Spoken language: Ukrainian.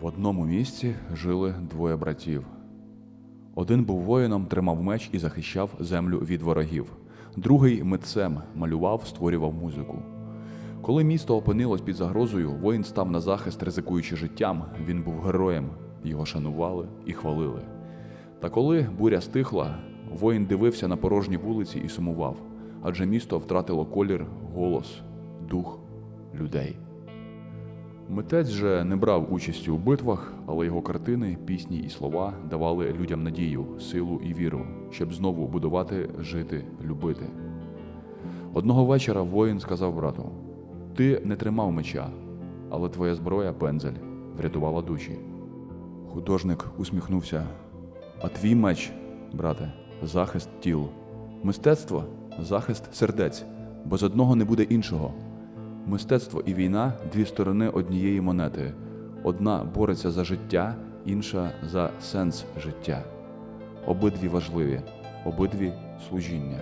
В одному місці жили двоє братів. Один був воїном, тримав меч і захищав землю від ворогів. Другий митцем малював, створював музику. Коли місто опинилось під загрозою, воїн став на захист, ризикуючи життям. Він був героєм, його шанували і хвалили. Та коли буря стихла, воїн дивився на порожні вулиці і сумував, адже місто втратило колір, голос, дух людей. Митець же не брав участі у битвах, але його картини, пісні і слова давали людям надію, силу і віру, щоб знову будувати, жити, любити. Одного вечора воїн сказав брату: Ти не тримав меча, але твоя зброя, пензель, врятувала душі. Художник усміхнувся. А твій меч, брате, захист тіл. Мистецтво захист сердець, бо з одного не буде іншого. Мистецтво і війна дві сторони однієї монети. Одна бореться за життя, інша за сенс життя. Обидві важливі, обидві служіння.